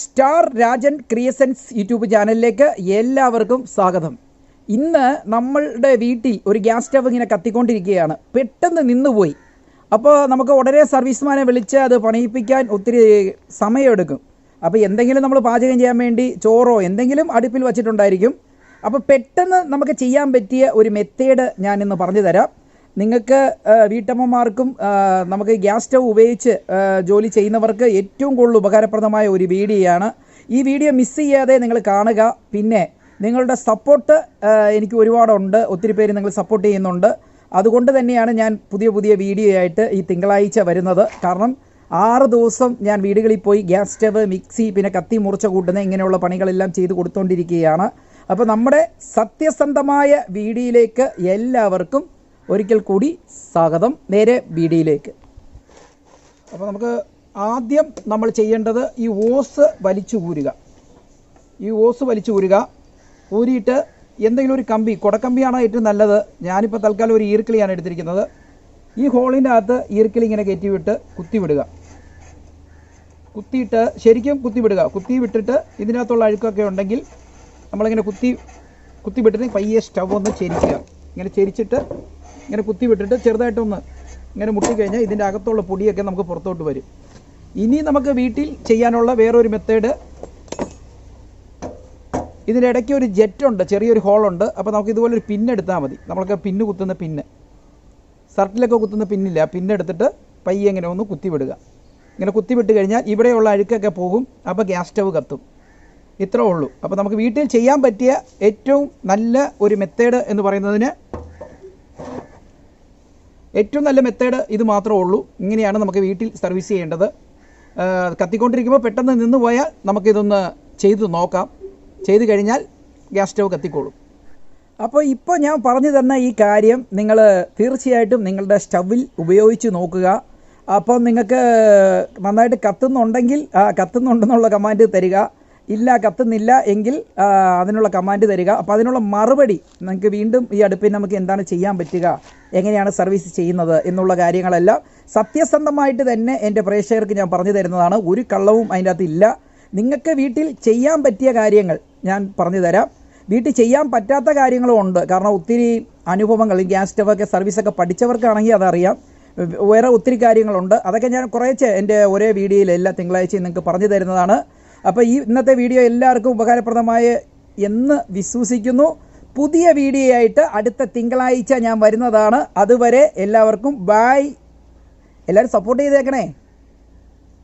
Star Rajan creations YouTube ചാനലിലേക്ക് എല്ലാവർക്കും സ്വാഗതം. ഇന്ന് നമ്മളുടെ വീട്ടിൽ ഒരു ഗ്യാസ് സ്റ്റവ് ഇങ്ങനെ കത്തിക്കൊണ്ടിരിക്കുകയാണ്. പെട്ടെന്ന് നിന്നുപോയി. അപ്പോൾ നമുക്ക് ഉടനെ സർവീസ്മാനെ വിളിച്ച് അത് പണിയിപ്പിക്കാൻ ഒത്തിരി സമയമെടുക്കും. അപ്പോൾ എന്തെങ്കിലും നമ്മൾ പാചകം ചെയ്യാൻ വേണ്ടി ചോറോ എന്തെങ്കിലും അടുപ്പിൽ വച്ചിട്ടുണ്ടായിരിക്കും. അപ്പോൾ പെട്ടെന്ന് നമുക്ക് ചെയ്യാൻ പറ്റിയ ഒരു മെത്തേഡ് ഞാൻ ഇന്ന് പറഞ്ഞു തരാം. നിങ്ങൾക്ക് വീട്ടമ്മമാർക്കും നമുക്ക് ഗ്യാസ് സ്റ്റവ് ഉപയോഗിച്ച് ജോലി ചെയ്യുന്നവർക്ക് ഏറ്റവും കൂടുതൽ ഉപകാരപ്രദമായ ഒരു വീഡിയോയാണ്. ഈ വീഡിയോ മിസ് ചെയ്യാതെ നിങ്ങൾ കാണുക. പിന്നെ നിങ്ങളുടെ സപ്പോർട്ട് എനിക്ക് ഒരുപാടുണ്ട്. ഒത്തിരി പേര് നിങ്ങൾ സപ്പോർട്ട് ചെയ്യുന്നുണ്ട്. അതുകൊണ്ട് തന്നെയാണ് ഞാൻ പുതിയ പുതിയ വീഡിയോ ആയിട്ട് ഈ തിങ്കളാഴ്ച വരുന്നത്. കാരണം ആറ് ദിവസം ഞാൻ വീടുകളിൽ പോയി ഗ്യാസ് സ്റ്റവ് മിക്സി പിന്നെ കത്തി മുറിച്ച കൂട്ടുന്ന ഇങ്ങനെയുള്ള പണികളെല്ലാം ചെയ്ത് കൊടുത്തുകൊണ്ടിരിക്കുകയാണ് അപ്പോൾ നമ്മുടെ സത്യസന്ധമായ വീഡിയോയിലേക്ക് എല്ലാവർക്കും ഒരിക്കൽ കൂടി സ്വാഗതം. നേരെ വീഡിയോയിലേക്ക് അപ്പോൾ നമുക്ക് ആദ്യം നമ്മൾ ചെയ്യേണ്ടത് ഈ ഓസ് വലിച്ചു ഊരുക. ഈ ഓസ് വലിച്ചു ഊരുക. ഊരിയിട്ട് എന്തെങ്കിലും ഒരു കമ്പി കുടക്കമ്പിയാണ് ഏറ്റവും നല്ലത്? ഞാനിപ്പോൾ തൽക്കാലം ഒരു ഈർക്കിളിയാണ് എടുത്തിരിക്കുന്നത്. ഈ ഹോളിന്റെ അകത്ത് ഈർക്കിളി ഇങ്ങനെ കയറ്റിവിട്ട് കുത്തിവിടുക. കുത്തി വിടുക കുത്തിയിട്ട് ശരിക്കും കുത്തിവിടുക. കുത്തി വിട്ടിട്ട് ഇതിനകത്തുള്ള അഴുക്കൊക്കെ ഉണ്ടെങ്കിൽ നമ്മളിങ്ങനെ കുത്തി കുത്തി വിട്ടിട്ട് പയ്യെ സ്റ്റവ് ഒന്ന് ചെരിക്കുക. ഇങ്ങനെ ചെരിച്ചിട്ട് ഇങ്ങനെ കുത്തി വിട്ടിട്ട് ചെറുതായിട്ടൊന്ന് ഇങ്ങനെ മുട്ടിക്കഴിഞ്ഞാൽ ഇതിന്റെ അകത്തുള്ള പൊടിയൊക്കെ നമുക്ക് പുറത്തോട്ട് വരും. ഇനി നമുക്ക് വീട്ടിൽ ചെയ്യാനുള്ള വേറൊരു മെത്തേഡ് ഇതിന്റെ ഇടയ്ക്ക് ഒരു ജെറ്റുണ്ട് ചെറിയൊരു ഹോളുണ്ട് അപ്പോൾ നമുക്ക് ഇതുപോലെ ഒരു പിന്നെടുത്താൽ മതി. നമ്മൾക്ക് പിന്ന് കുത്തുന്ന പിന്ന് സർട്ടിലൊക്കെ കുത്തുന്ന പിന്നില്ല പിന്നെടുത്തിട്ട് പയ്യെ ഇങ്ങനെ ഒന്ന് കുത്തിവിടുക ഇങ്ങനെ കുത്തിവിട്ട് കഴിഞ്ഞാൽ ഇവിടെയുള്ള അഴുക്കൊക്കെ പോകും. അപ്പോൾ ഗ്യാസ് സ്റ്റവ് കത്തും. ഇത്രേ ഉള്ളൂ. അപ്പോൾ നമുക്ക് വീട്ടിൽ ചെയ്യാൻ പറ്റിയ ഏറ്റവും നല്ല ഒരു മെത്തേഡ് എന്ന് പറയുന്നതിന് ഏറ്റവും നല്ല മെത്തേഡ് ഇത് മാത്രമേ ഉള്ളൂ. ഇങ്ങനെയാണ് നമുക്ക് വീട്ടിൽ സർവീസ് ചെയ്യേണ്ടത്. കത്തിക്കൊണ്ടിരിക്കുമ്പോൾ പെട്ടെന്ന് നിന്ന് പോയാൽ നമുക്കിതൊന്ന് ചെയ്ത് നോക്കാം. ചെയ്ത് കഴിഞ്ഞാൽ ഗ്യാസ് സ്റ്റവ് കത്തിക്കോളും. അപ്പോൾ ഇപ്പോൾ ഞാൻ പറഞ്ഞു തന്ന ഈ കാര്യം നിങ്ങൾ തീർച്ചയായിട്ടും നിങ്ങളുടെ സ്റ്റവിൽ ഉപയോഗിച്ച് നോക്കുക. അപ്പോൾ നിങ്ങൾക്ക് നന്നായിട്ട് കത്തുന്നുണ്ടെങ്കിൽ കത്തുന്നുണ്ടെന്നുള്ള കമാൻഡ് തരിക. ഇല്ല കത്തുന്നില്ല എങ്കിൽ അതിനുള്ള കമാൻഡ് തരിക. അപ്പോൾ അതിനുള്ള മറുപടി നിങ്ങൾക്ക് വീണ്ടും ഈ അടുപ്പിൽ നമുക്ക് എന്താണ് ചെയ്യാൻ പറ്റുക? എങ്ങനെയാണ് സർവീസ് ചെയ്യുന്നത് എന്നുള്ള കാര്യങ്ങളെല്ലാം സത്യസന്ധമായിട്ട് തന്നെ എന്റെ പ്രേക്ഷകർക്ക് ഞാൻ പറഞ്ഞു തരുന്നതാണ്. ഒരു കള്ളവും അതിന്റെ അകത്ത് ഇല്ല. നിങ്ങൾക്ക് വീട്ടിൽ ചെയ്യാൻ പറ്റിയ കാര്യങ്ങൾ ഞാൻ പറഞ്ഞു തരാം. വീട്ടിൽ ചെയ്യാൻ പറ്റാത്ത കാര്യങ്ങളും ഉണ്ട്. കാരണം ഒത്തിരി അനുഭവങ്ങൾ ഈ ഗ്യാസ് സ്റ്റവൊക്കെ സർവീസൊക്കെ പഠിച്ചവർക്കാണെങ്കിൽ അതറിയാം. വേറെ ഒത്തിരി കാര്യങ്ങളുണ്ട്. അതൊക്കെ ഞാൻ കുറേശ്ശെ എന്റെ ഒരേ വീഡിയോയിൽ എല്ലാ തിങ്കളാഴ്ചയും നിങ്ങൾക്ക് പറഞ്ഞു തരുന്നതാണ്. അപ്പോൾ ഈ ഇന്നത്തെ വീഡിയോ എല്ലാവർക്കും ഉപകാരപ്രദമായ എന്ന് വിശ്വസിക്കുന്നു. പുതിയ വീഡിയോ ആയിട്ട് അടുത്ത തിങ്കളാഴ്ച ഞാൻ വരുന്നതാണ്. അതുവരെ എല്ലാവർക്കും ബായ് എല്ലാവരും സപ്പോർട്ട് ചെയ്തേക്കണേ.